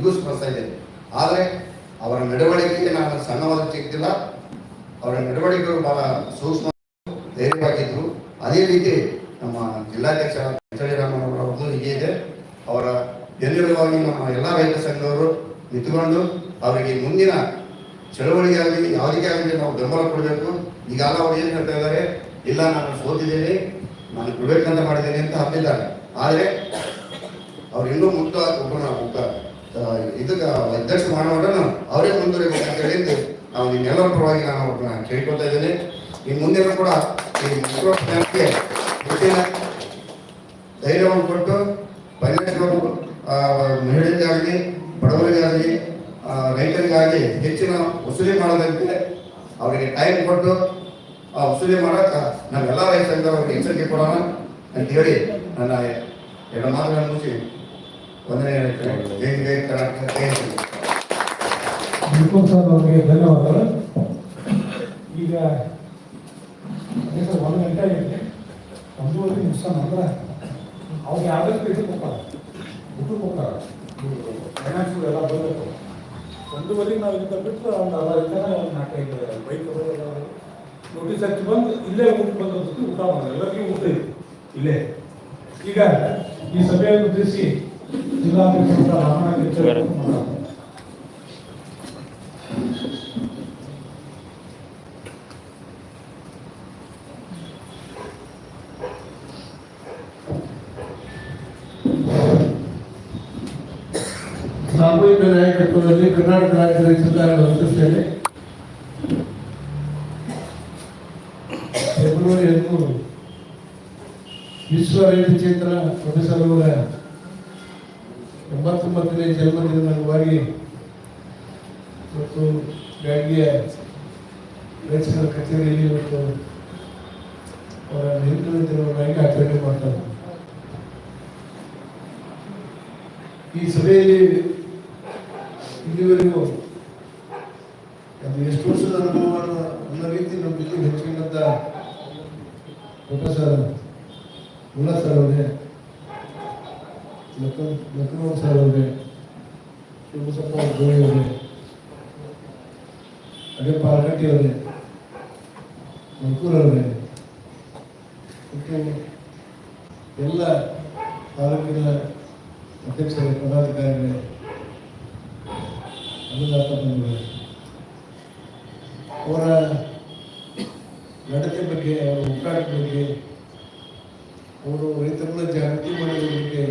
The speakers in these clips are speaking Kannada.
ಈಗೂ ಮಾಡ್ತಾ ಇದ್ದೇನೆ ಆದರೆ ಅವರ ನಡವಳಿಕೆಗೆ ನಾನು ಸಣ್ಣವಾದ ಸಿಗ್ತಿಲ್ಲ ಅವರ ನಡವಳಿಕೆಗಳು ಬಹಳ ಸೂಕ್ಷ್ಮ ಧೈರ್ಯವಾಗಿದ್ದರು ಅದೇ ರೀತಿ ನಮ್ಮ ಜಿಲ್ಲಾಧ್ಯಕ್ಷ ರಾಮನವರದ್ದು ಹೀಗೆ ಇದೆ. ಅವರ ಬೆನ್ನೆಲುಬಾಗಿ ನಮ್ಮ ಎಲ್ಲ ರೈತ ಸಂಘದವರು ನಿಂತುಕೊಂಡು ಅವರಿಗೆ ಮುಂದಿನ ಚಳವಳಿಯಾಗಲಿ ಯಾವುದಕ್ಕೆ ಆಗಲಿ ನಾವು ಬೆಂಬಲ ಕೊಡಬೇಕು. ಈಗಾಗಲೇ ಅವರು ಏನು ಹೇಳ್ತಾ ಇದ್ದಾರೆ ಇಲ್ಲ ನಾನು ಸೋತಿದ್ದೇನೆ ನಾನು ಬಿಡಬೇಕಂತ ಮಾಡಿದ್ದೇನೆ ಅಂತ ಹಬ್ಬಿದ್ದಾರೆ ಆದರೆ ಅವರು ಇನ್ನೂ ಮುಕ್ತ ಒಬ್ಬನ ನಾವು ಆ, ಇದಕ್ಕೆ ಅಧ್ಯಕ್ಷ ಮಾಡೋಣ ಅವರೇ ಮುಂದುವರಿಬೇಕು ಅಂತ ಹೇಳಿದ್ದು ನಾವು ನಿಮ್ಮೆಲ್ಲರ ಪರವಾಗಿ ನಾನು ಅವ್ರನ್ನ ಕೇಳ್ಕೊತಾ ಇದ್ದೇನೆ. ಈ ಮುಂದೆನೂ ಕೂಡ ಈ ಮುಖ್ಯಮಂತ್ರಿಗೆ ಹೆಚ್ಚಿನ ಧೈರ್ಯವನ್ನು ಕೊಟ್ಟು ಫೈನಾನ್ಸ್ಗಳು ಮಹಿಳೆಯರಿಗಾಗಲಿ ಬಡವರಿಗಾಗಲಿ ಆ, ರೈತರಿಗಾಗಲಿ ಹೆಚ್ಚಿನ ವಸೂಲಿ ಮಾಡೋದಂತೆ ಅವರಿಗೆ ಟೈಮ್ ಕೊಟ್ಟು ಆ ವಸೂಲಿ ಮಾಡೋಕೆ ನಾವೆಲ್ಲ ರೈತರಿಂದ ಅವ್ರಿಗೆ ಎಚ್ಚರಿಕೆ ಕೊಡೋಣ ಅಂತ ಹೇಳಿ ನನ್ನ ಎರಡು ಮಾತುಗಳನ್ನು ಮುಗಿಸಿ ಒಂದನೇ ಜೈ ಕರ್ನಾಟಕ ಜೈ. ನಿಪುಣ್ ಸರ್ ಅವರಿಗೆ ಧನ್ಯವಾದಗಳು. ಈಗ ಒಂದು ಗಂಟೆ ಆಗಿದೆ. ಒಂದೂವರೆ ನಿಮಿಷ ನಂತರ ಅವ್ರು ಯಾವುದೇ ಇದಕ್ಕೆ ಹೋಗ್ತಾರೆ. ಊಟಕ್ಕೆ ಹೋಗ್ತಾರೆ. ಫೈನಾನ್ಸ್ ಎಲ್ಲ ಬರಬೇಕು. ಒಂದೂವರೆಗೆ ನಾವು ಇದನ್ನ ಬಿಟ್ಟು ಒಂದು ಅರ್ಧ ಜನ ಒಂದು ನಾಲ್ಕೈದು ಬೈಕ್ ನೋಟಿಸ್ ಹಚ್ಚಿ ಬಂದು ಇಲ್ಲೇ ಊಟ ಬಂದದ್ದು ಊಟ ಮಾಡೋದು. ಎಲ್ಲರಿಗೂ ಊಟ ಇದೆ ಇಲ್ಲೇ. ಈಗ ಈ ಸಭೆಯನ್ನು ಉದ್ದೇಶಿಸಿ ಜಿಲ್ಲಾಧ್ಯಕ್ಷ ರಾಮನಾಥ್ ಮಾತಾಡ್ತಾರೆ ಸಾಮೂಹಿಕ ನಾಯಕತ್ವದಲ್ಲಿ ಕರ್ನಾಟಕ ರಾಜ್ಯ ರೈತ ಸಂಘ ಸಂಸ್ಥೆಯಲ್ಲಿ. ಫೆಬ್ರವರಿ ಹದಿಮೂರು ವಿಶ್ವ ರೈತ ಚೇತನ ಪ್ರೊಫೆಸರ್ ಅವರ ಎಂಬತ್ತೊಂಬತ್ತನೇ ಜನ್ಮದಿನದ ಅಂಗವಾಗಿ ಮತ್ತು ರೈತ ಸಂಘ ಕಚೇರಿಯಲ್ಲಿ ಮತ್ತು ಅವರ ಹಿಂದಿನ ದಿನವನ್ನಾಗಿ ಆಚರಣೆ ಮಾಡ್ತಾರೆ. ಈ ಸಭೆಯಲ್ಲಿ ಇಲ್ಲಿವರೆಗೂ ಅದು ಎಷ್ಟು ವರ್ಷದ ಅನುಭವವನ್ನು ಅನ್ನೋ ರೀತಿ ನಮ್ಮ ಜೊತೆ ಹೆಚ್ಚಿನಂತ ಪ್ರೊಫೆಸರ್ ಉಲ್ಲಾಸ್ ಅವರೇ ಲಖನ್ ಲಖನೌ ಸರ್ ಅವರೇ ಶಿವಬಸಪ್ಪ ಗೋಳಿ ಅವರೇ ಅದೇ ಪಾಲಕಟ್ಟಿ ಅವರೇ ಮಂಕೂರ್ ಅವರೇ. ಮತ್ತು ಎಲ್ಲ ತಾಲೂಕಿನ ಅಧ್ಯಕ್ಷರೇ, ಪದಾಧಿಕಾರಿಗಳೇ ಬಂಧುಗಳೇ ಅವರ ನಡತೆ ಬಗ್ಗೆ, ಅವರ ಹುಟ್ಟಾಟ ಬಗ್ಗೆ, ಅವರು ರೈತರನ್ನ ಜಾಗೃತಿ ಮಾಡೋದ್ರ ಬಗ್ಗೆ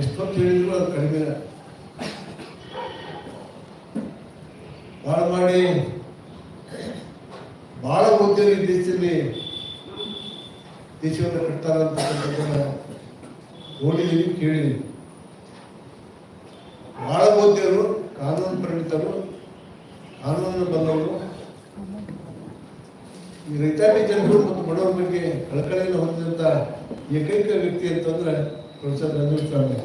ಎಷ್ಟೊತ್ತು ಹೇಳಿದ್ರು ಅದು ಕಡಿಮೆ ಭಾಳ ಮಾಡಿ. ಭಾಳ ಈ ದೇಶದಲ್ಲಿ ದೇಶವನ್ನು ಕಟ್ತಾರ ಅಂತಕ್ಕಂಥದ್ದನ್ನ ನೋಡಿದೀವಿ, ಕೇಳಿದೀವಿ. ಓದ್ಯರು ಕಾನೂನು ಪರಿಣಿತರು ಕಾನೂನು ಬಂದವರು. ಈ ರೈತಾಪಿ ಜನರು ಮತ್ತು ಬಡವರ ಬಗ್ಗೆ ಕಳಕಳಿಯನ್ನು ಹೊಂದಿದಂತ ಏಕೈಕ ವ್ಯಕ್ತಿ ಅಂತಂದ್ರೆ ಪ್ರೊಫೆಸರ್ ರಂಜಿತ್ ಸ್ವಾಮಿ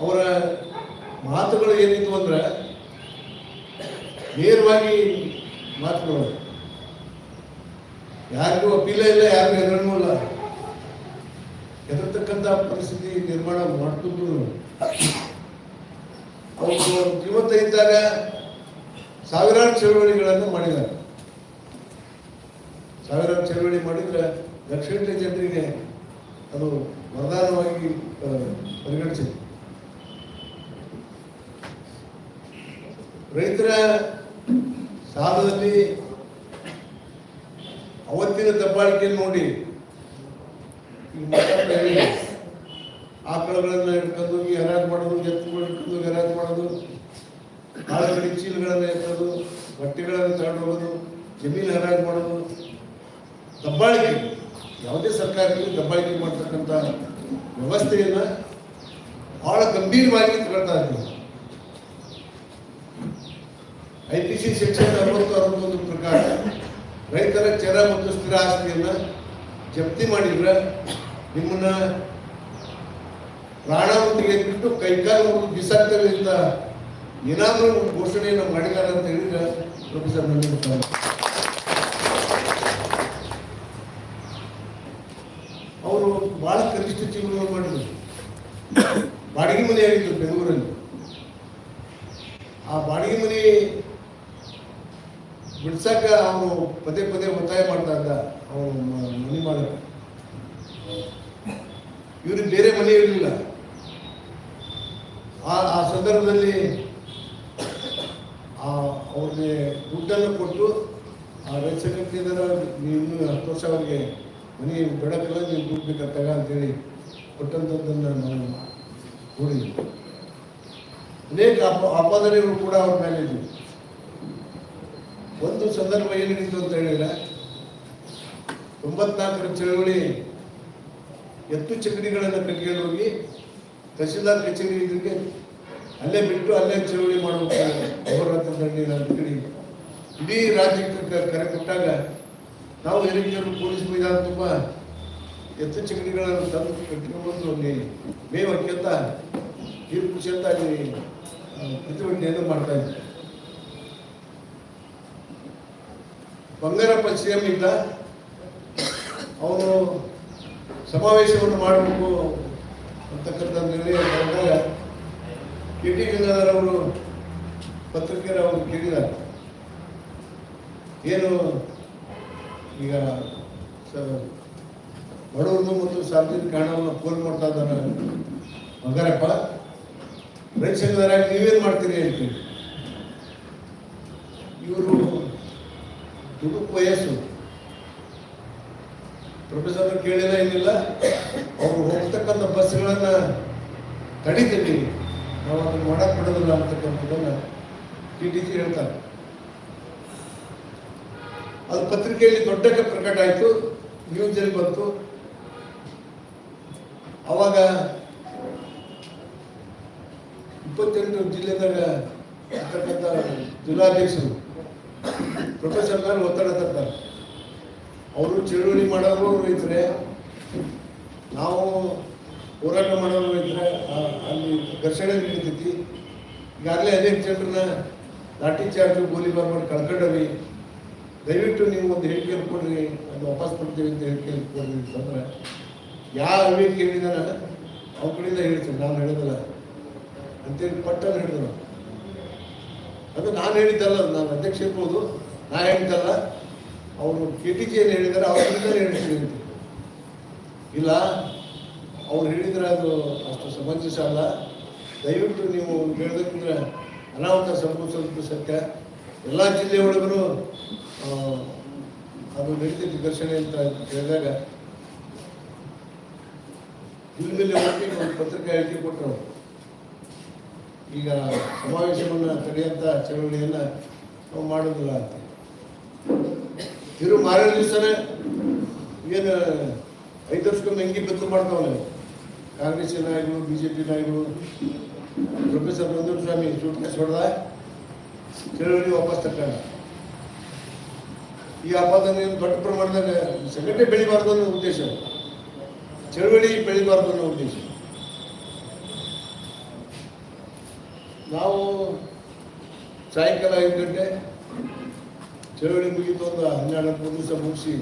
ಅವರ ಮಾತುಗಳು ಏನಿತ್ತು ಅಂದ್ರೆ, ನೇರವಾಗಿ ಮಾತುಗಳು. ಯಾರಿಗೂ ಅಪೀಲ ಇಲ್ಲ, ಯಾರಿಗೂ ಹೆದರಣೂ ಇಲ್ಲ. ಹೆದರ್ತಕ್ಕಂಥ ಪರಿಸ್ಥಿತಿ ನಿರ್ಮಾಣ ಮಾಡ್ತಿದ್ರು. ಅವರು ಜೀವಂತ ಇದ್ದಾಗ ಸಾವಿರಾರು ಚಳವಳಿಗಳನ್ನು ಮಾಡಿದ್ದಾರೆ. ಸಾವಿರಾರು ಚಳವಳಿ ಮಾಡಿದ್ರೆ ಲಕ್ಷಗಟ್ಟಲೆ ಜನರಿಗೆ ಅದು ವರದಾನವಾಗಿ ಪರಿಗಣಿಸಿದೆ. ರೈತರ ಸಾಲದಲ್ಲಿ ಅವತ್ತಿನ ದಬ್ಬಾಳಿಕೆ ನೋಡಿ ಈಗ ಮಾತಾಡ್ತಾ ಹೇಳಿದೆ. ಆಕಳುಗಳನ್ನ ಹಿಡ್ಕೊಂಡು ಹೋಗಿ ಹರಾಜ್ ಮಾಡೋದು ಎತ್ತುಗಳು ಹಿಡ್ಕೊಂಡು ಹೋಗಿ ಹರಾಜ್ ಮಾಡೋದು ಕಾಳುಗಡಿ ಚೀಲಗಳನ್ನ ಎತ್ತೋದು ಬಟ್ಟೆಗಳನ್ನು ತಗೊಂಡು ಹೋಗೋದು ಜಮೀನು ಹರಾಜ್ ಮಾಡೋದು ದಬ್ಬಾಳಿಕೆ ಯಾವುದೇ ಸರ್ಕಾರದಲ್ಲಿ ದಬ್ಬಾಳಿಕೆ ಮಾಡ್ತಕ್ಕಂಥ ವ್ಯವಸ್ಥೆಯನ್ನ ಬಹಳ ಗಂಭೀರವಾಗಿ ತಗೊಳ್ತಾ ಇದ್ದೀವಿ ಐ ಪಿ ಸಿ ಸೆಕ್ಷನ್ ಅರವತ್ತು ಅರವತ್ತೊಂದು ಪ್ರಕಾರ ರೈತರ ಚರ ಮತ್ತು ಸ್ಥಿರ ಆಸ್ತಿಯನ್ನು ಜಪ್ತಿ ಮಾಡಿದ್ರೆ ನಿಮ್ಮನ್ನ ಪ್ರಾಣಾವತಿಗೆ ಬಿಟ್ಟು ಕೈಕಾಲು ಬಿಸಾಕ್ತೇವೆ ಅಂತ ಏನಾದರೂ ಘೋಷಣೆಯನ್ನು ಮಾಡಿದ್ದಾರೆ ಅಂತ ಹೇಳಿದ್ರೆ ಪ್ರೊಫೆಸರ್ ಅವರು ಬಹಳ ಕನಿಷ್ಠ ಜೀವನ ಮಾಡಿದ್ರು. ಬಾಡಿಗೆ ಮನೆ ಆಗಿತ್ತು ಬೆಂಗಳೂರಲ್ಲಿ. ಆ ಬಾಡಿಗೆ ಮನೆ ಬಿಡ್ಸಕ್ಕ ಅವನು ಪದೇ ಪದೇ ಒತ್ತಾಯ ಮಾಡ್ತಾ ಇದ್ದ ಅವನು ಮನೆ ಮಾಲಕ ಇವ್ರಿಗೆ ಬೇರೆ ಮನೆ ಇರಲಿಲ್ಲ. ಆ ಆ ಸಂದರ್ಭದಲ್ಲಿ ಆ ಅವ್ರಿಗೆ ದುಡ್ಡನ್ನು ಕೊಟ್ಟು ಆ ರೈತ ಸಂಘಟನೆಯಿಂದ ನೀವು ಹತ್ತು ವರ್ಷ ಅವ್ರಿಗೆ ಮನೆ ಬೆಳಕಲ್ಲ ನೀವು ದುಡ್ಡು ಬೇಕಾಗ್ತಾಗ ಅಂತೇಳಿ ಕೊಟ್ಟಂಥದ್ದನ್ನು ನಾನು ನೋಡಿದ್ವಿ ಅನೇಕ ಅಪ ಆಪಾದನೆಗಳು ಕೂಡ ಅವ್ರ ಮೇಲೆ ಒಂದು ಸಂದರ್ಭ ಏನು ನಡೀತು ಅಂತ ಹೇಳಿಲ್ಲ. ತೊಂಬತ್ನಾಲ್ಕರ ಚಳವಳಿ ಎತ್ತು ಚಕಡಿಗಳನ್ನು ಕಟ್ಟಿಕೊಂಡೋಗಿ ಹೋಗಿ ತಹಸೀಲ್ದಾರ್ ಕಚೇರಿ ಇದಕ್ಕೆ ಅಲ್ಲೇ ಬಿಟ್ಟು ಅಲ್ಲೇ ಚಳವಳಿ ಮಾಡಬೇಕು ಹೋರಾಟ ಇಡೀ ರಾಜ್ಯಕ್ಕೆ ಕರೆ ಕೊಟ್ಟಾಗ ನಾವು ಹಿರಿಯರು ಪೊಲೀಸ್ ಮೈದಾನ ತುಂಬ ಎತ್ತು ಚಕಡಿಗಳನ್ನು ತಂದು ಕಟ್ಟಿಕೊಂಡು ಅಲ್ಲಿ ಮೇವಕ್ಕೆ ಅಂತ ನೀರು ಕುಡಿಸಂತ ಅಲ್ಲಿ ಪ್ರತಿಭಟನೆಯನ್ನು ಮಾಡ್ತಾ ಇದ್ವಿ. ಬಂಗಾರಪ್ಪ ಸಿ ಎಂ ಇದ್ದ ಅವನು ಸಮಾವೇಶವನ್ನು ಮಾಡಬೇಕು ಅಂತಕ್ಕಂಥ ನಿರ್ಣಯ ಬಂದಾಗ ಕೆ ಟಿ ಗಂಗಾಧರ್ ಅವರು ಪತ್ರಿಕೆಯರ ಅವರು ಕೇಳಿದ್ದಾರೆ. ಏನು ಈಗ ಸ- ಬಡವರದು ಮತ್ತು ಸಾರ್ವಜನಿಕ ಹಣವನ್ನು ಫೋನ್ ಮಾಡ್ತಾ ಇದ್ದಾನೆ ಬಂಗಾರಪ್ಪ. ರೈತ ಸಂಘದವರಾಗಿ ನೀವೇನು ಮಾಡ್ತೀರಿ ಹೇಳ್ತೀವಿ ಇವರು ದುಡುಕು ವಯಸ್ಸು. ಪ್ರೊಫೆಸರ್ ಕೇಳಿಲ್ಲ, ಏನಿಲ್ಲ. ಅವರು ಹೋಗ್ತಕ್ಕಂಥ ಬಸ್ಗಳನ್ನ ತಡಿತೀವಿ ನಾವು ಅದನ್ನು ಮಾಡಕ್ ಬಿಡೋದಿಲ್ಲ ಅಂತಕ್ಕಂಥದ್ದನ್ನ ಟಿ ಟಿ ಸಿ ಹೇಳ್ತಾರೆ. ಅದು ಪತ್ರಿಕೆಯಲ್ಲಿ ದೊಡ್ಡಕ್ಕೆ ಪ್ರಕಟ ಆಯಿತು. ನ್ಯೂಸಲ್ಲಿ ಬಂತು. ಅವಾಗ ಇಪ್ಪತ್ತೆಂಟು ಜಿಲ್ಲೆದಾಗ ಇರ್ತಕ್ಕಂಥ ಜಿಲ್ಲಾಧ್ಯಕ್ಷರು ಪ್ರೊಫೆಸರ್ ಮೇಲೆ ಒತ್ತಡ ತರ್ತಾರೆ. ಅವರು ಚಳುವಳಿ ಮಾಡೋರು ರೈತರೆ ನಾವು ಹೋರಾಟ ಮಾಡೋರು ರೈತರೆ ಅಲ್ಲಿ ಘರ್ಷಣೆ ನಡೀತೈತಿ. ಈಗಾಗಲೇ ಅನೇಕ ಜನರನ್ನ ಲಾಠಿ ಚಾರ್ಜು ಗೋಲಿಬಾರ್ ಮಾಡಿ ಕಳ್ಕೊಂಡವಿ. ದಯವಿಟ್ಟು ನೀವು ಒಂದು ಹೇಳಿಕೆ ಕೊಡ್ರಿ ಅದು ವಾಪಸ್ ಕೊಡ್ತೀವಿ ಅಂತ ಹೇಳಿಕೆ ಕೊಡ್ರಿ ಅಂತಂದ್ರೆ ಯಾವ ಹೇಳಿಕೆ ಹೇಳಿದಾನ ಅವ್ರ ಕಡೆಯಿಂದ ಹೇಳ್ತೀನಿ ನಾನು ಹೇಳಿದಲ್ಲ. ಅಂತೇಳಿ ಪಟ್ಟನ್ನು ಹೇಳಿದ್ರು. ಅದು ನಾನು ಹೇಳಿದ್ದಲ್ಲ, ನಾನು ಅಧ್ಯಕ್ಷ ಇರ್ಬೋದು. ನಾ ಹೇಳ್ತಲ್ಲ, ಅವರು ಏನು ಹೇಳಿದ್ದಾರೆ ಅವ್ರಿಂದ ಹೇಳ್ತೀನಿ ಅಂತ. ಇಲ್ಲ, ಅವ್ರು ಹೇಳಿದರೆ ಅದು ಅಷ್ಟು ಸಮಂಜಸ ಅಲ್ಲ ದಯವಿಟ್ಟು ನೀವು ಹೇಳಬೇಕಂದ್ರೆ ಅನಾಹುತ ಸಂಭವಿಸೋದು ಸತ್ಯ. ಎಲ್ಲ ಜಿಲ್ಲೆಯೊಳಗೂ ಅದು ನಡೀತಿದ್ದ ಘರ್ಷಣೆ ಅಂತ ಹೇಳಿದಾಗ ಇಲ್ಲಿ ಮೇಲೆ ಹೋಗಿ ಒಂದು ಪತ್ರಿಕೆ ಹೇಳಿಕೆ ಕೊಟ್ಟರು. ಈಗ ಸಮಾವೇಶವನ್ನು ತಡೆಯುವಂಥ ಚಳವಳಿಯನ್ನು ನಾವು ಮಾಡೋದಿಲ್ಲ ಅಂತ. ಇವರು ಮಾರನೇ ದಿವಸನೇ ಏನು ಐದು ವರ್ಷಕ್ಕೊಮ್ಮೆ ಹೆಂಗಿ ಬೆತ್ತು ಮಾಡ್ತಾವಲ್ಲ ಕಾಂಗ್ರೆಸ್ ನಾಯಕರು ಬಿ ಜೆ ಪಿ ನಾಯಕರು. ಪ್ರೊಫೆಸರ್ ಮಂಜೂರ್ ಸ್ವಾಮಿ ಸುಟ್ಕೇಸ್ ಹೊಡೆದ ಚಳವಳಿ ವಾಪಸ್ ತಕ್ಕಣ ಈ ಆಪಾದನೆಯನ್ನು ದೊಡ್ಡ ಪ್ರಮಾಣದಾಗ ಸಂಘಟನೆ ಬೆಳಿಬಾರ್ದು ಅನ್ನೋ ಉದ್ದೇಶ. ಚಳುವಳಿ ಬೆಳಿಬಾರ್ದು ಅನ್ನೋ ಉದ್ದೇಶ. ನಾವು ಸಾಯಂಕಾಲ ಐದು ಗಂಟೆ ಚಳವಳಿ ಮುಗಿತು ಒಂದು ಹನ್ನೆರಡು ಹತ್ತು ದಿವಸ ಮುಗಿಸಿ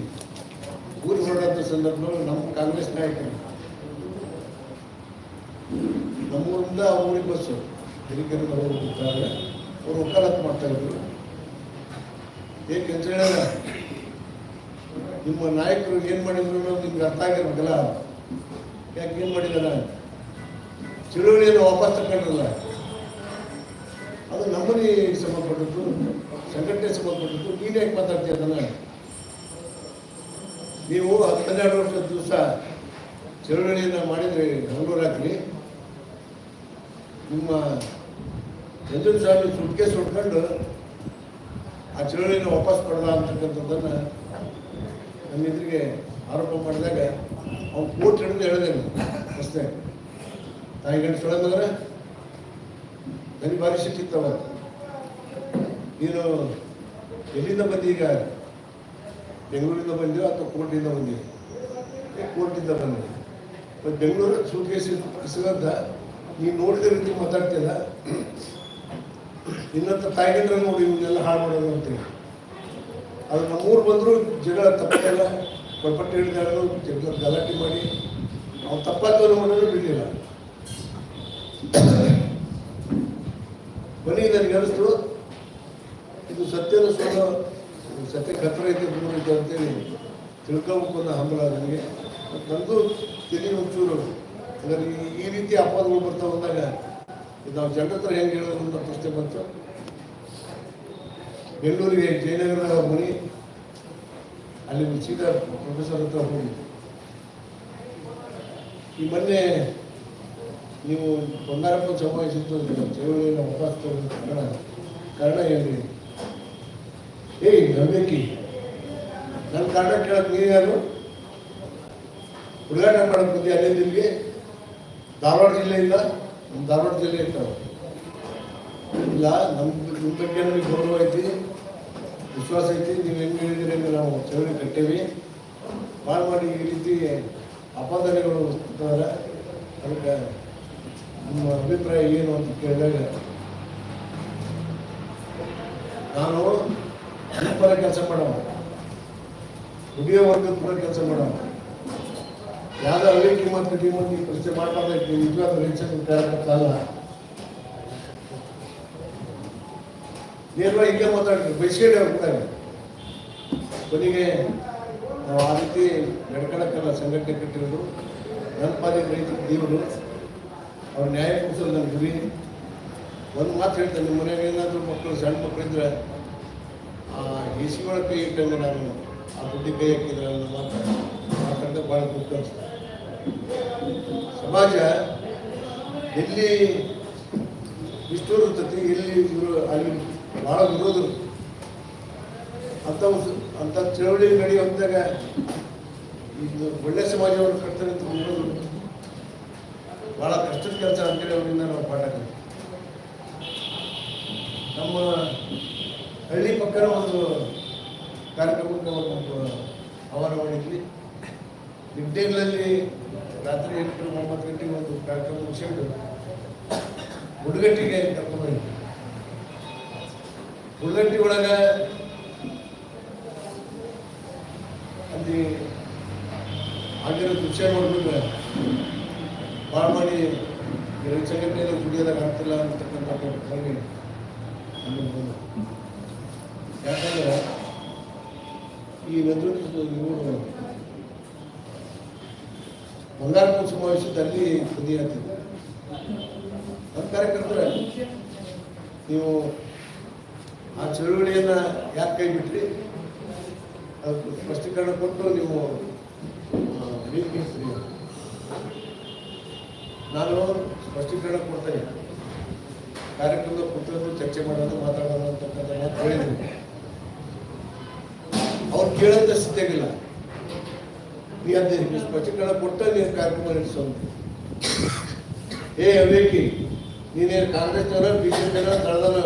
ಊರು ಹೊರಡಂಥ ಸಂದರ್ಭದಲ್ಲಿ ನಮ್ಮ ಕಾಂಗ್ರೆಸ್ ನಾಯಕರು, ನಮ್ಮೂರಿಂದ ಊರಿಗೆ ಬಸ್ಸು ಹಿರಿಕೆರೆ ಹೋಗ್ತಾರೆ ಅವರು ವಕಾಲತ್ ಮಾಡ್ತಾ ಇದ್ರು. ಏಕೆ ಅಂತ ಹೇಳಿದ್ರೆ, ನಿಮ್ಮ ನಾಯಕರು ಏನು ಮಾಡಿದ್ರು ನಿಮ್ಗೆ ಅರ್ಥ ಆಗಿರ್ಬೇಕಲ್ಲ? ಯಾಕೆ ಏನು ಮಾಡಿದಾರ ಚಳುವಳಿಯನ್ನು ವಾಪಸ್ ತಗೊಂಡ್ರಲ್ಲ ಅದು ನಮ್ಮಲ್ಲಿ ಸಂಬಂಧಪಟ್ಟದ್ದು. ಸಂಘಟನೆ ಸಂಬಂಧಪಟ್ಟದ್ದು ನೀನು ಯಾಕೆ ಮಾತಾಡ್ತೀಯ ಅದನ್ನ ನೀವು ಹತ್ತು ಹನ್ನೆರಡು ವರ್ಷದ ದಿವಸ ಚಳುವಳಿಯನ್ನು ಮಾಡಿದರೆ ಮಂಗಳೂರು ಹಾಕಿರಿ ನಿಮ್ಮ ನಂಜನ ಸ್ವಾಮಿ ಸುಟ್ಕೇಸ್ ಹೊಡ್ಕೊಂಡು ಆ ಚಳುವಳಿನ ವಾಪಸ್ ಕೊಡಲ್ಲ ಅಂತಕ್ಕಂಥದ್ದನ್ನು ನನ್ನ ಎದುರಿಗೆ ಆರೋಪ ಮಾಡಿದಾಗ ಅವ್ನು ಕೋರ್ಟ್ ಹಿಡಿದು ಹೇಳಿದೆ ಅಷ್ಟೇ. ತಾಯಿ ಗಂಟು ಸೊಳಂದ್ರೆ ನನಗೆ ಭಾರಿ ಸಿಕ್ಕಿತ್ತವ ನೀನು ಎಲ್ಲಿಂದ ಬಂದಿ ಈಗ? ಬೆಂಗಳೂರಿಂದ ಬಂದಿಯೋ ಅಥವಾ ಕೋರ್ಟಿಂದ ಬಂದಿ ಕೋರ್ಟಿಂದ ಬಂದಿ. ಮತ್ತು ಬೆಂಗಳೂರು ಸೂಟ್ಕೇಸ್ ಇಸ್ಕೊಂತ ನೀನು ನೋಡಿದ ರೀತಿ ಮಾತಾಡ್ತಿಲ್ಲ ಇನ್ನಂತ ತಾಯಿಗಂಡ್ರ ನೋಡಿ, ಇವನ್ನೆಲ್ಲ ಹಾಳು ಮಾಡೋದು ಅಂತೇಳಿ ಅದು ನಮ್ಮೂರು ಬಂದರೂ ಜಗಳ ತಪ್ಪಲ್ಲ. ಕೊಟ್ಪಟ್ಟು ಹಿಡಿದಾರು ಜಗಳ ಗಲಾಟೆ ಮಾಡಿ. ಅವ್ನು ತಪ್ಪಾದ್ರು ಮಾಡಿದ್ರು ಬಿಡಲಿಲ್ಲ. ಕೊನೆಗೆ ನನಗೆ ಅನಿಸ್ತು ಸತ್ಯ ಬಂದ್ಬಿಟ್ಟು ಅಂತೇಳಿ ತಿಳ್ಕೊಬೇಕು ಅನ್ನೋ ಹಂಬಲ ನನಗೆ. ನಂದು ತಿಳಿ ಒಂಚೂರು ಅಂದರೆ ಈ- ರೀತಿ ಅಪವಾದಗಳು ಬರ್ತಾ ಬಂದಾಗ ನಾವು ಜಗತ್ತರ ಹೇಗೆ ಹೇಳೋದು ಅಂತ ಪ್ರಶ್ನೆ ಬಂತು. ಬೆಂಗಳೂರಿಗೆ ಜಯನಗರ ಮನೆ ಅಲ್ಲಿ ಸೀದಾ ಪ್ರೊಫೆಸರ್ ಹತ್ರ ಹೋಗಿ. ಈ ಮೊನ್ನೆ ನೀವು ಬಂಗಾರಪ್ಪ ಸಮಾವೇಶಿತ್ತು ಚಳುವಳಿಯನ್ನು ವಾಪಸ್ ತಗೊಂಡ ಕಾರಣ ಕಾರಣ ಏನ್ರಿ ಏಯ್, ನಂಬಿಕೆ? ನನ್ನ ಕಾರಣ ಕೇಳಕ್ಕೆ ನೀವು ಯಾರು? ಉದ್ಘಾಟನೆ ಮಾಡಕ್ ಬಂದಿ ಅಲ್ಲಿಂದ ಇಲ್ಲಿಗೆ ಧಾರವಾಡ ಜಿಲ್ಲೆಯಿಂದ ನಮ್ಮ ಧಾರವಾಡ ಜಿಲ್ಲೆ ಇರ್ತಾವೆ ಇಲ್ಲ ನಮ್ಮ ನಿಮ್ಮ ಬಗ್ಗೆ ನಮಗೆ ಗೌರವ ಐತಿ, ವಿಶ್ವಾಸ ಐತಿ, ನೀವು ಹೆಂಗೆ ಹೇಳಿದ್ರೆ ಅಂತ ನಾವು ಚಳವಳಿ ಕಟ್ಟೇವಿ. ಭಾಳ ಮಾಡಿ ಈ ರೀತಿ ಅಪಾದನೆಗಳು ಅದಕ್ಕೆ ನಿಮ್ಮ ಅಭಿಪ್ರಾಯ ಏನು ಅಂತ ಕೇಳಿದಾಗ, ನಾನು ಪರ ಕೆಲಸ ಮಾಡೋಣ ದುಡಿಯೋ ವರ್ಗದ ಪರ ಕೆಲಸ ಮಾಡೋಣ ಯಾವುದೋ ಹಳ್ಳಿ ಕಿಮ್ಮತ್ತು ಕಿಮ್ಮತ್ತು ಈ ಪ್ರಶ್ನೆ ಮಾಡ್ಬಾರ್ದು ನಿಜವಾದ ರೇಷನ್ ಅಲ್ಲ ನೇರವಾಗಿ ಹಿಂಗೆ ಮಾತಾಡ್ತೀವಿ ಬೈಸ್ಕೊಂಡೆ ಹೋಗ್ತಾರೆ ಕೊನೆಗೆ ನಾವು ಆ ರೀತಿ ನಡ್ಕೊಳಕ್ಕೆಲ್ಲ ಸಂಘಟನೆ ಕಟ್ಟಿರೋದು. ನನ್ನ ಪಾಲಿಗೆ ದೇವರು, ಅವ್ರ ನ್ಯಾಯ ಕೊಡಿಸೋದು ನನ್ನ ಗುರಿ. ಒಂದು ಮಾತು ಹೇಳ್ತೇನೆ, ನಿಮ್ಮ ಮನೆಯಾಗ ಏನಾದರೂ ಮಕ್ಕಳು, ಸಣ್ಣ ಮಕ್ಕಳಿದ್ರೆ ಆ ಇಟ್ಟಂಗೆ ನಾನು ಆ ಬುದ್ಧಿ ಕೈ ಹಾಕಿದ್ರೆ ಅನ್ನೋ ಮಾತು ಮಾತಾಡಿದ್ರೆ ಭಾಳ ದುಃಖ ಅನಿಸ್ತದೆ ಸಮಾಜ ಎಲ್ಲಿ ಇಷ್ಟೂರು ಇರ್ತೈತಿ ಎಲ್ಲಿ ಅಲ್ಲಿ ಭಾಳ ವಿರೋಧ ಇರುತ್ತೆ. ಅಂತ ಅಂಥ ಚಳವಳಿ ನಡೆಯುವಂತಾಗ ಇದು ಒಳ್ಳೆ ಸಮಾಜವನ್ನು ಕಟ್ತಾರೆ ಅಂತ ಹೋಗೋದು ಭಾಳ ಕಷ್ಟದ ಕೆಲಸ ಅಂತೇಳಿ ಅವರಿಂದ ನಾವು ಪಾಠ. ನಮ್ಮ ಹಳ್ಳಿ ಪಕ್ಕನ ಒಂದು ಕಾರ್ಯಕ್ರಮಕ್ಕೆ ಒಂದು ಅವರ ಮಾಡಿದ್ವಿ ನಿಡ್ಡೆಗಳಲ್ಲಿ ರಾತ್ರಿ ಎಂಟು ಒಂಬತ್ತು ಗಂಟೆಗೆ ಒಂದು ಕಾರ್ಯಕ್ರಮ ಮುಗಿಸ್ಕೊಂಡು ಹುಡುಗಟ್ಟಿಗೆ ಕರ್ಕೊಂಡು ಹುಡುಗಟ್ಟಿ ಒಳಗೆ ಅಲ್ಲಿ ಆಗಿರೋ ದೃಶ್ಯ ನೋಡಿದ್ರೆ ಭಾಳ ಮಾಡಿ ಎರಡು ಮೇಲೆ ಕುಡಿಯೋದಾಗ ಆಗ್ತಿಲ್ಲ ಅಂತಕ್ಕಂಥ ಬಗ್ಗೆ ನಮಗೆ ಬಂದು ಯಾಕಂದ್ರೆ ಈ ನೇತೃತ್ವ ಇವರು ಬಂಗಾರಪ್ಪ ಸಮಾವೇಶದಲ್ಲಿ ಸುದ್ದಿ ನಮ್ಮ ಕಾರ್ಯಕರ್ತರ ನೀವು ಆ ಚಳುವಳಿಯನ್ನ ಯಾಕೆ ಕೈ ಬಿಟ್ರಿ? ಅದಕ್ಕೆ ಸ್ಪಷ್ಟೀಕರಣ ಕೊಟ್ಟು ನೀವು ನೀತಿಗಿಸ್ರಿ. ನಾನು ಸ್ಪಷ್ಟೀಕರಣ ಕೊಡ್ತೇನೆ ಕಾರ್ಯಕ್ರಮದ ಕುರಿತು ಚರ್ಚೆ ಮಾಡೋದು, ಮಾತಾಡೋದು ಅಂತಕ್ಕಂಥ ಹೇಳಿದ್ದೀನಿ. ಅವ್ರು ಕೇಳೋಂಥ ಸ್ಥಿತಿಯಾಗಿಲ್ಲ. ನೀವು ಸ್ಪಷ್ಟೀಕರಣ ಕೊಟ್ಟ ನೀನು ಕಾರ್ಯಕ್ರಮ ನಡೆಸೋದು ಏ ಅವೇಕಿ, ನೀನೇನು ಕಾಂಗ್ರೆಸ್ನವರ ಬಿ ಜೆ ಪಿನ ದಳದವ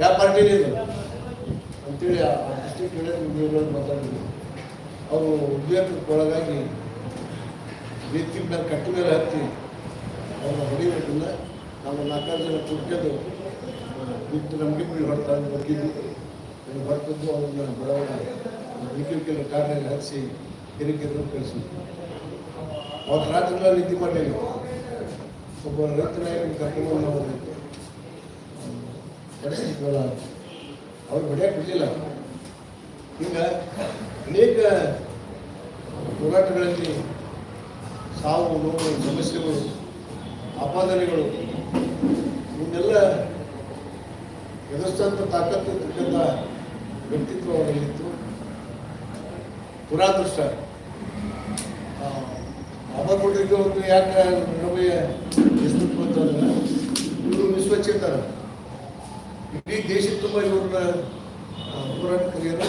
ಯಾವ ಪಾರ್ಟಿ ನೀನು? ಅಂತೇಳಿ ಆ ದೃಷ್ಟಿ ಕೇಳಿ ಮಾತಾಡಿದ್ರು. ಅವರು ಉದ್ಯೋಗಕ್ಕೆ ಒಳಗಾಗಿ ವೇದಿಕೆ ಮೇಲೆ ಕಟ್ಟ ಮೇಲೆ ಹತ್ತಿ ಅವ್ರನ್ನ ಹೊಡಿಬೇಕಿಲ್ಲ, ನಾವು ನಾಲ್ಕಾರು ಜನ ಕುಡ್ಕೊಂಡು ಬಿಟ್ಟು ನಮಗೆ ಬೀಳು ಹೊಡ್ತಾ ಬರ್ತಿದ್ವಿ. ಬರ್ತದ್ದು ಅವ್ರನ್ನ ಬಡವರ ಬಿಕ್ಕಿ ಕಾರ್ಯ ಹರಿಸಿ ಕಿರಿಕಿರು ಕಳಿಸಿ. ಅವತ್ತು ರಾತ್ರಿ ನಿದ್ದೆ ಮಾಡಲಿಲ್ಲ ಒಬ್ಬ ರೈತ ನಾಯಕನ ಕರ್ಕೊಂಡು ಅವರು ಪರಿಸ್ಥಿತಿಗಳ ಅವ್ರು ಹೊಡೆಯಕ್ಕೆ ಬಿಡಲಿಲ್ಲ. ಈಗ ಅನೇಕ ಹೋರಾಟಗಳಲ್ಲಿ ಸಾವು, ನೋವು, ಸಮಸ್ಯೆಗಳು, ಆಪಾದನೆಗಳು ಇವನ್ನೆಲ್ಲ ಎದುರಿಸಂತ ತಾಕತ್ತು ಇರ್ತಕ್ಕಂಥ ವ್ಯಕ್ತಿತ್ವ ಅವರಲ್ಲಿತ್ತು. ದುರಾದೃಷ್ಟ. ಅಬ್ಬಗುಡ್ರಿಗೆ ಒಂದು ಯಾಕೆ ನಮಗೆ ಹೆಸರು ಬಂತಂದ್ರೆ ಇವರು ವಿಶ್ವಚೇತರ ಇಡೀ ದೇಶ ತುಂಬ ಇವ್ರನ್ನ ಹೋರಾಟ ಹೋರಾಟಗಾರಿಯರು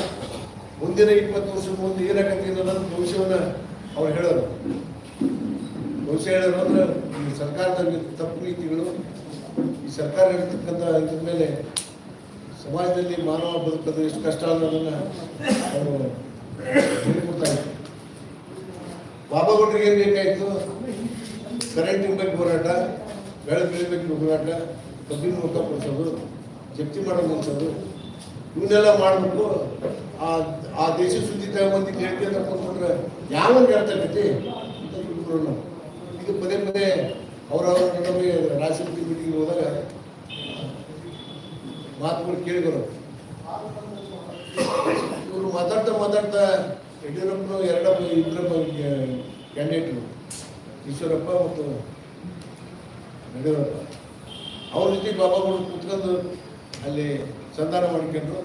ಮುಂದಿನ ಇಪ್ಪತ್ತು ವರ್ಷದ ಮುಂದೆ ಏನಾಗತ್ತೆ ಅನ್ನೋದು ಭವಿಷ್ಯವನ್ನ ಅವ್ರು ಹೇಳೋರು. ಭವಿಷ್ಯ ಹೇಳೋರು ಅಂದ್ರೆ ಈ ಸರ್ಕಾರದ ತಪ್ಪು ನೀತಿಗಳು, ಈ ಸರ್ಕಾರ ಇರ್ತಕ್ಕಂಥ ಇದ್ರ ಮೇಲೆ ಸಮಾಜದಲ್ಲಿ ಮಾನವ ಬದುಕೋದು ಎಷ್ಟು ಕಷ್ಟ ಅನ್ನೋದನ್ನ ಅವರು ಹೇಳ್ಕೊಡ್ತಾ ಇದ್ರು. ಬಾಬಾ ಗುಡ್ರಿಗೆ ಏನು ಬೇಕಾಯಿತು ಕರೆಂಟ್ ಬಗ್ಗೆ ಹೋರಾಟ, ಬೆಳೆ ಬೆಳಿಬೇಕು ಹೋರಾಟ, ಕಬ್ಬಿನ ಮುಖ ಕೊಡಿಸೋದು, ಜಪ್ತಿ ಮಾಡೋದು ಇವನ್ನೆಲ್ಲ ಮಾಡಬೇಕು ಆ ಆ ದೇಶ ಸುದ್ದಿ ತಗೊಂಡು ಕೇಳ್ತಿ ಅಂತ ಕೂತ್ಕೊಂಡ್ರೆ ಯಾವನ್ ಇಬ್ರು ನಾವು. ಇದು ಪದೇ ಪದೇ ಅವರವರ ನಡುವೆ ರಾಷ್ಟ್ರಪತಿ ಮೀಟಿಂಗ್ ಹೋದಾಗ ಮಾತುಗಳು ಕೇಳಿದರು ಇವರು ಮಾತಾಡ್ತಾ ಮಾತಾಡ್ತಾ ಯಡಿಯೂರಪ್ಪನ ಎರಡ ಇಬ್ಬರ ಕ್ಯಾಂಡಿಡೇಟ್ರು. ಈಶ್ವರಪ್ಪ ಮತ್ತು ಯಡಿಯೂರಪ್ಪ. ಅವ್ರ ಜೊತೆ ಬಾಬಾಗಳು ಕುತ್ಕೊಂಡು ಅಲ್ಲಿ ಸಂಧಾನ ಮಾಡ್ಕೊಂಡ್ರು.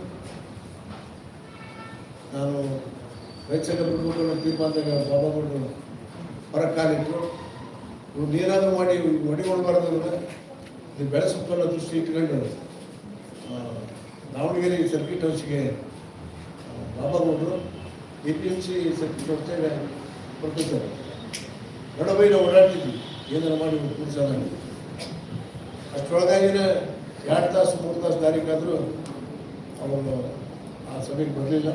ನಾನು ರೈತರ ಅನ್ನೋ ತೀರ್ಮಾನದಾಗ ಬಾಬಾಗಳು ಹೊರ ಕಾಲಿಟ್ಟರು ಇವ್ರು ನೀರಾದರೂ ಮಾಡಿ, ಹೊಡಿಕೊಡ್ಬಾರ್ದು ಇದು ಬೆಳೆಸುತ್ತಲ್ಲ ದೃಷ್ಟಿ ಇಟ್ಕೊಂಡು ದಾವಣಗೆರೆ ಸರ್ಕಿಟ್ ಹೌಸ್ಗೆ ಬಾಬಾಗೌಡರು ಎ ಪಿ ಎಂ ಸಿ ಹೌಸ್ಗೆ ಪ್ರೊಫೆಸರ್ ನಡುವೆ ನಾವು ಏನಾರು ಮಾಡಿ ಕೂರ್ಸೋಣ ಅಷ್ಟರೊಳಗಾಗಿನ ಎರಡು ತಾಸು, ಮೂರು ತಾಸು ದಾರಿಗಾದರೂ ಅವನು ಆ ಸಭೆಗೆ ಬರಲಿಲ್ಲ.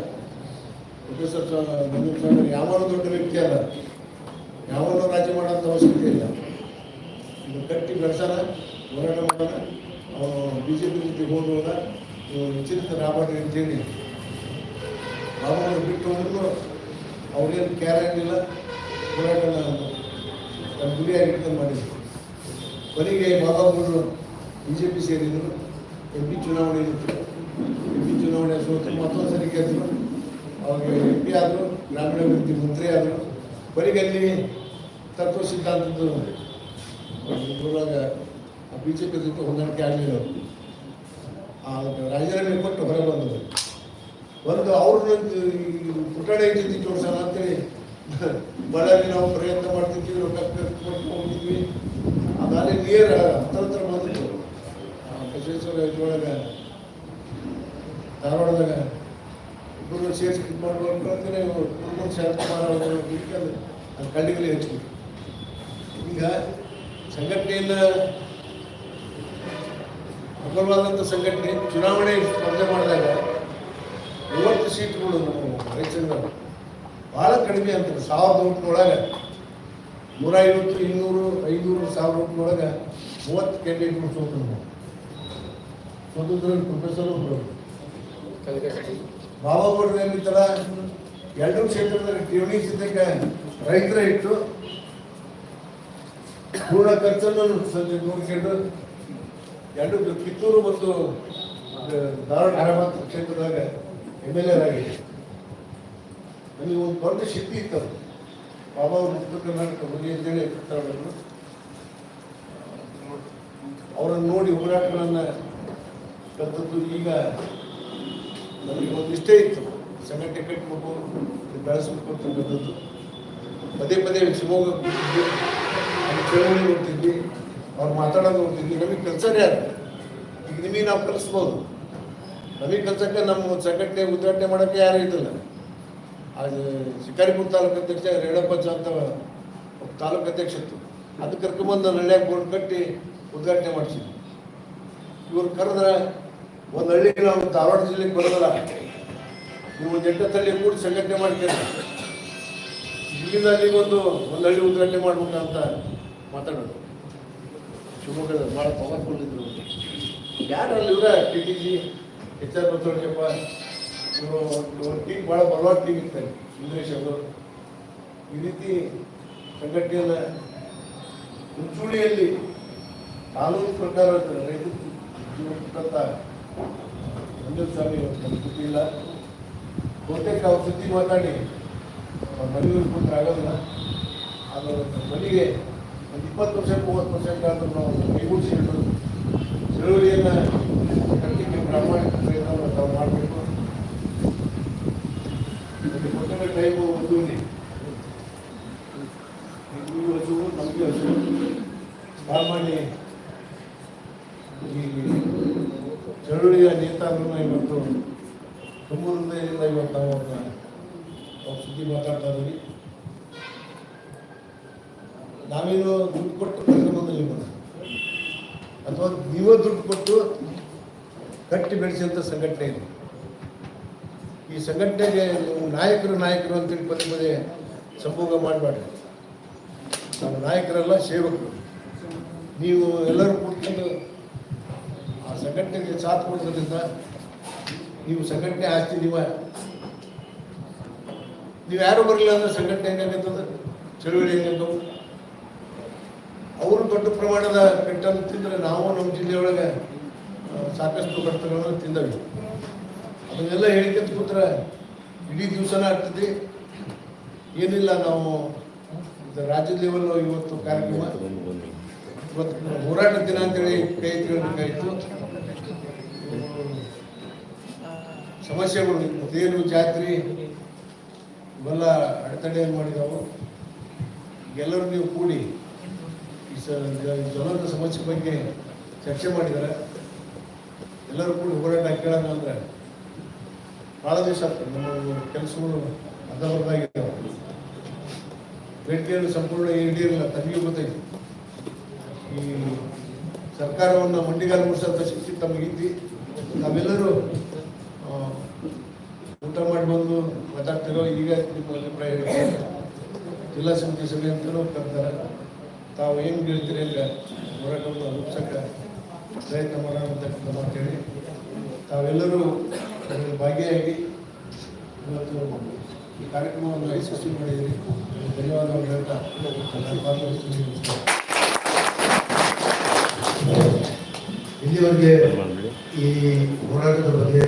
ಪ್ರೊಫೆಸರ್ ಮಂಜೂರ್ ಸಾಗರ್ ಯಾವನೋ ದೊಡ್ಡ ವ್ಯಕ್ತಿ ಅಲ್ಲ. ಯಾವನೋ ರಾಜ್ಯ ಮಾಡೋಂಥ ಅವಶ್ಯಕತೆ ಇಲ್ಲ. ಇದು ಕಟ್ಟಿ ಬೆಳೆಸೋಣ ಹೋರಾಟ ಮಾಡೋಣ ಅವನು ಬಿ ಜೆ ಪಿ ಜೊತೆ ಹೋಗುವಾಗ ನೀವು ನಿಶ್ಚಿತ ರಾಬರ್ಟ್ ಅಂತೇಳಿ ಬಾಬುಗಳು ಬಿಟ್ಟು ಹೋದ್ರು ಅವ್ರೇನು ಕೇರ್ ಹೋರಾಟನ ನಮ್ಮ ಗುರಿಯಾಗಿ ಇಟ್ಕೊಂಡು ಮಾಡಿದ್ರು. ಕೊನೆಗೆ ಬಾಬಾಗಳು ಬಿ ಜೆ ಪಿ ಸೇರಿದ್ರು, ಎಂ ಪಿ ಚುನಾವಣೆ ಇತ್ತು. ಎಂ ಪಿ ಚುನಾವಣೆ ಸೋತು ಮತ್ತೊಂದು ಸರಿ ಗೆದ್ದರು ಅವಾಗ ಎಂ ಪಿ ಆದರು, ಗ್ರಾಮೀಣಾಭಿವೃದ್ಧಿ ಮಂತ್ರಿ ಆದರು. ಕೊನೆಗೆ ಅಲ್ಲಿ ತತ್ವ ಸಿದ್ಧಾಂತದ್ದು ಊರಾಗ ಬಿ ಜೆ ಪಿ ಜೊತೆ ಹೊಂದಾಣಿಕೆ ಆಗಲಿಲ್ಲ ಆ ರಾಜೀನಾಮೆ ಕೊಟ್ಟು ಹೊರಗೆ ಬಂದರು ಒಂದು ಅವ್ರದ್ದು ಪುಟಾಣಿ ಇಟ್ಟಿದ್ದು ತೋರಿಸೋಣ ಅಂತೇಳಿ ಬಳ್ಳಾರಿ ನಾವು ಪ್ರಯತ್ನ ಮಾಡ್ತಿದ್ವಿ ರೊಕ್ಕ ಕೊಟ್ಟು ಹೋಗಿದ್ವಿ ಅದಾದ್ರೆ ನೇರ ಹತ್ರ ಹತ್ರ ಬಂದಿತ್ತು ಬಸವೇಶ್ವರ ಇದ್ರೊಳಗೆ ಧಾರವಾಡದಾಗ ಇಬ್ಬರು ಸೇರಿಸಿ ಇದು ಮಾಡ್ಬೇಕು ಅಂತಲೇ ಕುರುಮನ್ ಶಾಂತಕುಮಾರ್ ಅವರು ಅದು ಕಳ್ಳಿಗಲಿ ಹೆಚ್ಚು ಈಗ ಸಂಘಟನೆಯಿಂದ ಪ್ರಬಲವಾದಂಥ ಸಂಘಟನೆ, ಚುನಾವಣೆ ಸ್ಪರ್ಧೆ ಮಾಡಿದಾಗ ಮೂವತ್ತು ಸೀಟ್ಗಳು ರೈತರಿಂದ ಭಾಳ ಕಡಿಮೆ ಅಂತಾರೆ, ಸಾವಿರದ ಒಟ್ಟಿನೊಳಗೆ ನೂರ ಐವತ್ತು, ಇನ್ನೂರು, ಐನೂರು ಸಾವಿರ ಒಟ್ಟಿನೊಳಗೆ ಮೂವತ್ತು ಕ್ಯಾಂಡಿಡೇಟ್ಗಳು ಸೋತರು. ನಾವು ಸ್ವತಂತ್ರ ಪ್ರೊಫೆಸರ್ ಒಬ್ಬರು ಬಾಬಾಗೌಡರು ಏನಿತ್ತಲ್ಲ ಎರಡೂ ಕ್ಷೇತ್ರದಲ್ಲಿ ಠೇವಣಿ ಸಿದ್ಧಕ್ಕೆ ರೈತರ ಇಟ್ಟು ಪೂರ್ಣ ಖರ್ಚನ್ನು ಸಂಜೆ ನೋಡ್ಕೊಂಡು ಎರಡು ಕಿತ್ತೂರು ಮತ್ತು ಧಾರವಾಡ ಕ್ಷೇತ್ರದಾಗ ಎಂ ಎಲ್ ಎ ಆಗಿದೆ. ನನಗೆ ಒಂದು ದೊಡ್ಡ ಶಕ್ತಿ ಇತ್ತು ಅದು. ಬಾಬಾ ಅವರು ಉತ್ತರ ಕರ್ನಾಟಕ ಬಗ್ಗೆ ಅಂತೇಳಿ ಕರ್ತಾಡೋರು ಅವರನ್ನು ನೋಡಿ ಹೋರಾಟಗಳನ್ನು ಕದ್ದದ್ದು ಈಗ ನನಗೆ ಒಂದು ಇಷ್ಟೇ ಇತ್ತು. ಸಣ್ಣ ಟಿಕೆಟ್ ಇದು ಬೆಳೆಸಬೇಕು ಕದ್ದದ್ದು. ಪದೇ ಪದೇ ಶಿವಮೊಗ್ಗ ಚಳವಳಿ ನೋಡ್ತಿದ್ವಿ. ಅವ್ರು ಮಾತಾಡೋದು ನೋಡ್ತಿದ್ವಿ. ನಮಗೆ ಕೆಲಸನೇ ಅದು ಈಗ ನಿಮಗೆ ನಾವು ಕಲಿಸ್ಬೋದು. ನಮಗೆ ಕಲ್ಸಕ್ಕೆ ನಮ್ಮ ಸಂಘಟನೆ ಉದ್ಘಾಟನೆ ಮಾಡೋಕ್ಕೆ ಯಾರೂ ಇದ್ದಿಲ್ಲ. ಅದು ಶಿಕಾರಿಪುರ ತಾಲೂಕು ಅಧ್ಯಕ್ಷ ರೇಣಪ್ಪ ಅಂತ ತಾಲೂಕು ಅಧ್ಯಕ್ಷ ಇತ್ತು ಅದು ಕರ್ಕೊಂಬಂದು ಹಳ್ಳಿಯಾಗ ಬೋರ್ಡ್ ಕಟ್ಟಿ ಉದ್ಘಾಟನೆ ಮಾಡಿಸಿದ್ವಿ ಇವ್ರು ಕರೆದ್ರೆ ಒಂದು ಹಳ್ಳಿ ನಾವು ಧಾರವಾಡ ಜಿಲ್ಲೆಗೆ ಬರೋದಲ್ಲ ನೀವು ಒಂದು ಹಳ್ಳಿ ಕೂಡಿ ಸಂಘಟನೆ ಮಾಡ್ತೀರಿ. ಇಲ್ಲಿಂದ ಅಲ್ಲಿಗೊಂದು ಒಂದು ಹಳ್ಳಿ ಉದ್ಘಾಟನೆ ಮಾಡ್ಬೇಕಂತ ಮಾತಾಡೋದು. ಶಿವಮೊಗ್ಗದ ಭಾಳ ಪವರ್ಫುಲ್ ಯಾರು ಅಲ್ಲಿ ಇವರ T T G H R Basavannappa ಇವರು ಟೀಮ್ ಭಾಳ ಬಲವಾದ ಟೀಮ್ ಇರ್ತಾರೆ ಸುಂದರೇಶ್ ಅವರು. ಈ ರೀತಿ ಸಂಘಟನೆಯನ್ನು ಮುಂಚೂಣಿಯಲ್ಲಿ ಕಾನೂನು ಪ್ರಕಾರ ರೈತ ಜೀವನಕ್ಕಂತ ಮಂಜುನಾಥ ಸ್ವಾಮಿ ಇಲ್ಲ ಬಹುತೇಕ ಅವ್ರ ಸುದ್ದಿ ಮಾತಾಡಿ ಮನೆಯವ್ರ ಕೂತ್ರೆ ಆಗೋದಿಲ್ಲ ಅದು ಮನೆಗೆ ಒಂದು ಇಪ್ಪತ್ತು ಪರ್ಸೆಂಟ್ ಮೂವತ್ತು ಪರ್ಸೆಂಟ್ ಆದರೂ ನಾವು ಕೈಗೂಡಿಸಿಕೊಂಡು, ಚಳುವಳಿಯನ್ನು ಕಟ್ಟಲಿಕ್ಕೆ ಪ್ರಾಮಾಣಿಕ ತಾವು ಮಾಡಬೇಕು ಕೊಟ್ಟಿರೋ ಟೈಮು ಒಂದು ನಿಮಗೂ ಹಸುವು ನಮಗೆ ಹಸುವು ಸಾಮಾನ್ಯ ಈ ಚಳುವಳಿಯ ನೇತಾರರನ್ನ ಇವತ್ತು ತುಂಬೂರಿಂದ ಇವತ್ತು ನಾವು ಅವ್ರ ಸುದ್ದಿ ಮಾತಾಡ್ತಾ ಇದ್ದೀವಿ ನಾವೇನು ದುಡ್ಡು ಕೊಟ್ಟು ಕಾರ್ಯಕ್ರಮದಲ್ಲಿ ನಿಮ್ಮನ್ನ ಅಥವಾ ನೀವೇ ದುಡ್ಡು ಕೊಟ್ಟು ಕಟ್ಟಿ ಬೆಳೆಸಿದಂಥ ಸಂಘಟನೆ ಇದು. ಈ ಸಂಘಟನೆಗೆ ನಾಯಕರು ನಾಯಕರು ಅಂತೇಳಿ ಪದೇ ಪದೇ ಸಂಭೋಗ ಮಾಡಬೇಡ್ರಿ ನಮ್ಮ ನಾಯಕರೆಲ್ಲ, ಸೇವಕರು. ನೀವು ಎಲ್ಲರೂ ಕೂತ್ಕೊಂಡು ಆ ಸಂಘಟನೆಗೆ ಸಾಥ್ ಕೊಡೋದ್ರಿಂದ ನೀವು ಸಂಘಟನೆ ಆಸ್ತಿ ನೀವ. ನೀವು ಯಾರು ಬರಲಿಲ್ಲ ಅಂದ್ರೆ ಸಂಘಟನೆ ಹೆಂಗಾಗತ್ತದ? ಚಳುವಳಿ ಹೆಂಗಾಗವು ಅವರು ದೊಡ್ಡ ಪ್ರಮಾಣದ ಪೆಟ್ಟನ್ನು ತಿಂದರೆ ನಾವು ನಮ್ಮ ಜಿಲ್ಲೆಯೊಳಗೆ ಸಾಕಷ್ಟು ಕಷ್ಟಗಳನ್ನು ತಿಂದವಿ. ಅದನ್ನೆಲ್ಲ ಹೇಳಿಕೆಂತ ಕೂತ್ರೆ ಇಡೀ ದಿವಸನೇ ಆಗ್ತದೆ. ಏನಿಲ್ಲ ನಾವು ರಾಜ್ಯ ಲೆವೆಲ್ ಇವತ್ತು ಕಾರ್ಯಕ್ರಮ. ಇವತ್ತು ಹೋರಾಟ ದಿನ ಅಂತೇಳಿ ಕೈ ಎತ್ತಿಕೊಳ್ಬೇಕಾಯ್ತು ಸಮಸ್ಯೆಗಳು ತೇರು ಜಾತ್ರೆ, ಇವೆಲ್ಲ ಅಡೆತಡೆಯನ್ನು ಮಾಡಿದವು. ಎಲ್ಲರೂ ನೀವು ಕೂಡಿ ಈ ಜಲದ ಸಮಸ್ಯೆ ಬಗ್ಗೆ ಚರ್ಚೆ ಮಾಡಿದ್ದಾರೆ. ಎಲ್ಲರೂ ಕೂಡ ಹೋರಾಟ ಕೇಳೋಣ ಅಂದರೆ ಭಾಳ ದಿವಸ ಆಗ್ತದೆ ನಮ್ಮ ಕೆಲಸಗಳು ಅರ್ಧಬರ್ಧಾಗಿದ್ದಾವೆ ಬೇಡಿಕೆಯನ್ನು ಸಂಪೂರ್ಣ ಈಡೇರಿಲ್ಲ ತಮಗೆ ಗೊತ್ತೈತಿ ಈ ಸರ್ಕಾರವನ್ನು ಮಂಡಿಗಾಲ ಮುಡಿಸೋಂಥ ಶಕ್ತಿ ತಮಗಿದ್ದಿ. ನಾವೆಲ್ಲರೂ ಊಟ ಮಾಡಿ ಬಂದು ಮಾತಾಡ್ತಿರೋ ಈಗ ನಿಮ್ಮ ಅಭಿಪ್ರಾಯ. ಜಿಲ್ಲಾ ಸಮಿತಿ ಸಭೆ ಅಂತಲೂ ಕರ್ತಾರೆ ತಾವು ಏನು ಹೇಳ್ತೀರಿ ಇಲ್ಲ ಹೋರಾಟವನ್ನು ರೂಪಿಸಕ್ಕೆ ಪ್ರಯತ್ನ ಮಾಡುವಂತಕ್ಕಂಥ ಅಂತಕ್ಕಂಥ ಮಾತು ಹೇಳಿ ತಾವೆಲ್ಲರೂ ಅದರಲ್ಲಿ ಭಾಗಿಯಾಗಿ ಇವತ್ತು ಈ ಕಾರ್ಯಕ್ರಮವನ್ನು ಯಶಸ್ವಿ ಮಾಡಿದ್ದೀರಿ. ಧನ್ಯವಾದಗಳು ಹೇಳ್ತಾ ಇಲ್ಲಿವರೆಗೆ ಈ ಹೋರಾಟದ ಬಗ್ಗೆ